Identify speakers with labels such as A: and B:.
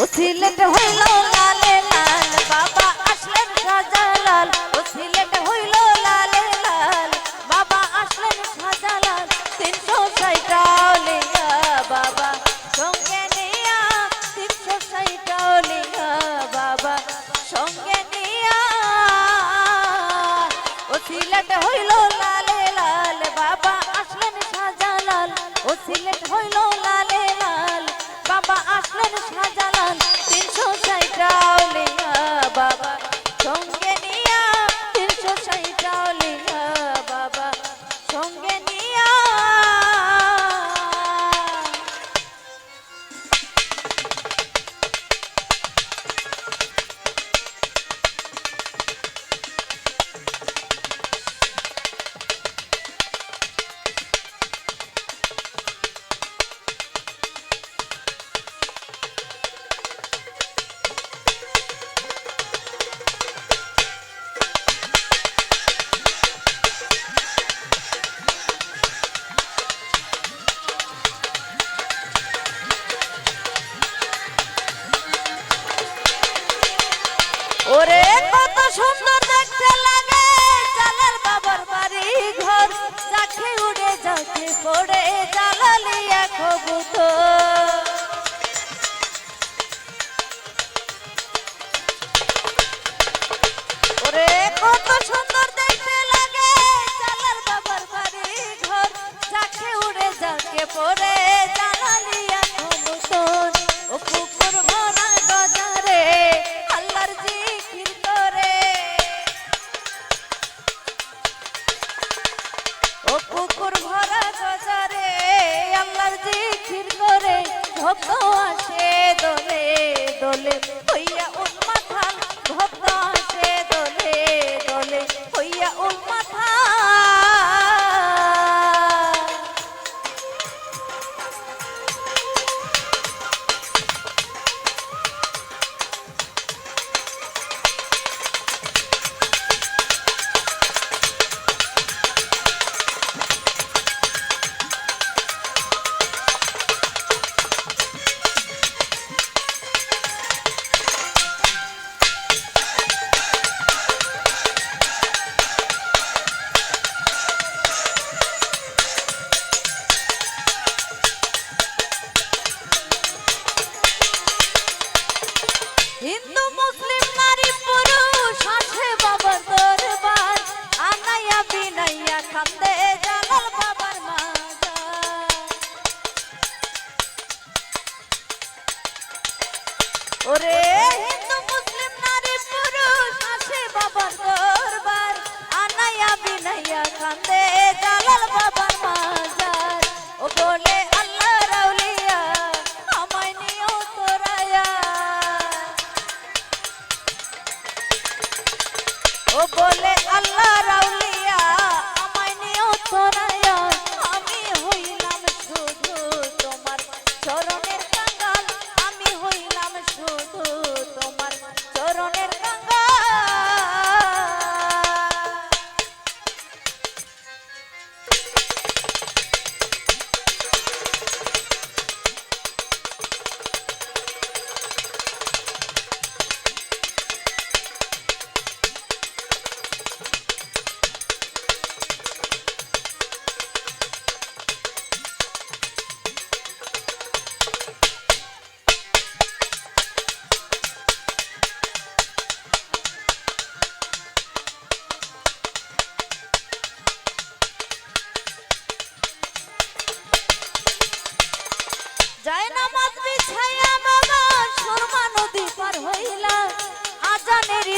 A: ও সিলেট হইল লালে লাল, বাবা আসলেন শাহজালাল। ও সিলেট হইল লালে লাল, বাবা আসলেন শাহজালাল। তিনশো ষাটলিয়া বাবা সঙ্গে নিয়া। তিনশো ষাটলিয়া বাবা সঙ্গে নিয়া। ও সিলেট হইল লালে লাল, বাবা আসলেন শাহজালাল। ও সিলেট হইল যাচ্ছে পড়ে জ্বালালিয়া কবুতর হিন্দু, মুসলিম, নারী, পুরুষ, আছে বাবার দরবার। আনাইয়া, বিনাইয়া, খান্দে জালাল বাবার মাজার। ওরে হিন্দু